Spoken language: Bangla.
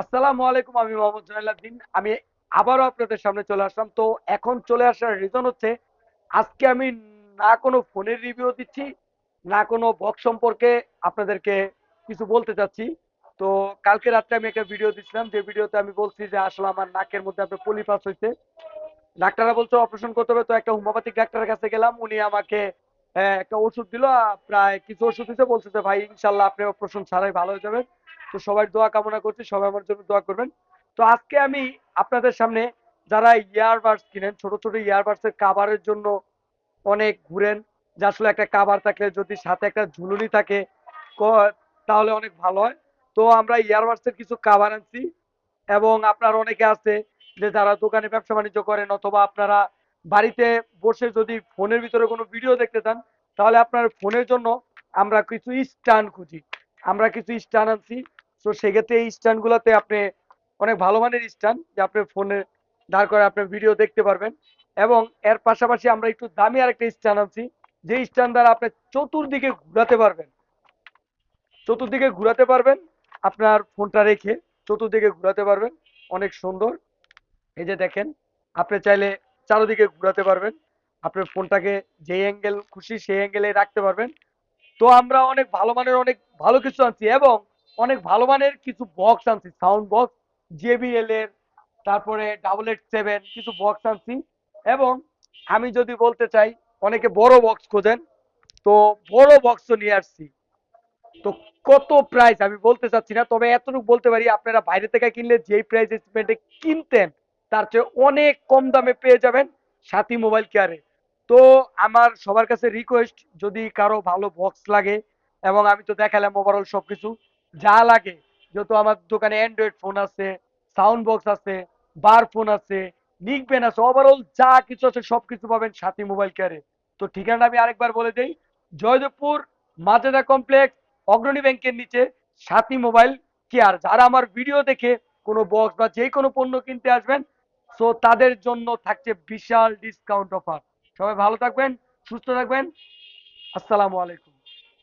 আসসালামু আলাইকুম, আমি মোহাম্মদ জয়লাদ্দিন আমি আবারও আপনাদের সামনে চলে আসলাম। তো এখন চলে আসার রিজন হচ্ছে, আজকে আমি না কোনো ফোনের রিভিউ দিচ্ছি, না কোনো বক্স সম্পর্কে আপনাদেরকে কিছু বলতে চাচ্ছি। তো কালকে রাত্রে আমি একটা ভিডিও দিচ্ছিলাম যে ভিডিওতে আমি বলছি যে আসলে আমার নাকের মধ্যে আপনার পলিপাস হয়েছে। ডাক্তাররা বলছে অপারেশন করতে হবে। তো একটা হোমিওপ্যাথিক ডাক্তারের কাছে গেলাম, উনি আমাকে একটা ওষুধ দিল প্রায় কিছু ওষুধ দিতে বলছে যে, ভাই, ইনশাল্লাহ আপনি অপারেশন ছাড়াই ভালো হয়ে যাবেন তো সবাই দোয়া কামনা করছি, সবাই আমার জন্য দোয়া করবেন। তো আজকে আমি আপনাদের সামনে যারা ইয়ারবাডস কিনেন, ছোট ছোট ইয়ারবাডস এর কাভারের জন্য অনেক ঘুরেন, যে আসলে একটা কাভার থাকলে যদি সাথে একটা ঝুলুনি থাকে তাহলে অনেক ভালো হয়। তো আমরা ইয়ারবাডস এর কিছু কাভার আনছি এবং আপনার অনেকে আছে যে যারা দোকানে ব্যবসা বাণিজ্য করেন অথবা আপনারা বাড়িতে বসে যদি ফোনের ভিতরে কোনো ভিডিও দেখতে চান, তাহলে আপনার ফোনের জন্য আমরা কিছু স্ট্যান্ড খুঁজি। আমরা কিছু স্ট্যান্ড আনছি। তো সেক্ষেত্রে এই স্ট্যান্ড গুলাতে আপনি অনেক ভালো মানের স্ট্যান্ড যে আপনি ফোনে দাঁড় করে আপনার ভিডিও দেখতে পারবেন। এবং এর পাশাপাশি আমরা একটু দামি আরেকটা স্ট্যান্ড আনছি, যে স্ট্যান্ড দ্বারা আপনি চতুর্দিকে ঘুরাতে পারবেন। চতুর্দিকে ঘুরাতে পারবেন, আপনার ফোনটা রেখে চতুর্দিকে ঘুরাতে পারবেন, অনেক সুন্দর। এই যে দেখেন, আপনি চাইলে চারোদিকে ঘুরাতে পারবেন। আপনার ফোনটাকে যে অ্যাঙ্গেল খুশি সেই অ্যাঙ্গেলে রাখতে পারবেন। তো আমরা অনেক ভালো মানের, অনেক ভালো কিছু আনছি এবং অনেক ভালো মানের কিছু বক্স আনছি সাউন্ড বক্স জেবিএল এর, তারপরে ডাবল এইট সেভেন কিছু বক্স আনছি। এবং আমি যদি বলতে চাই, অনেকে বড় বক্স খোঁজেন, তো বড় বক্সও নিয়ে আসছি। তো কত প্রাইস আমি বলতে চাচ্ছি না, তবে এতটুকু বলতে পারি, আপনারা বাইরে থেকে কিনলে যেই প্রাইস এস্টিমেটে কিনতেন, তার চেয়ে অনেক কম দামে পেয়ে যাবেন সাথী মোবাইল কেয়ারে তো আমার সবার কাছে রিকোয়েস্ট যদি কারও ভালো বক্স লাগে, এবং আমি তো দেখালাম ওভারঅল সবকিছু যা লাগে। যেহেতু আমার দোকানে অ্যান্ড্রয়েড ফোন আছে সাউন্ড বক্স আছে বার ফোন আছে নিক পেন আছে ওভারঅল যা কিছু আছে সব কিছু পাবেন সাথী মোবাইল কেয়ারে তো ঠিকানা আমি আরেকবার বলে দেই, জয়দেবপুর, মাজেদা কমপ্লেক্স অগ্রণী ব্যাংকের নিচে, সাথী মোবাইল কেয়ার যারা আমার ভিডিও দেখে কোনো বক্স বা যে কোনো পণ্য কিনতে আসবেন সো তাদের জন্য থাকছে বিশাল ডিসকাউন্ট অফার সবাই ভালো থাকবেন, সুস্থ থাকবেন। আসসালামু আলাইকুম।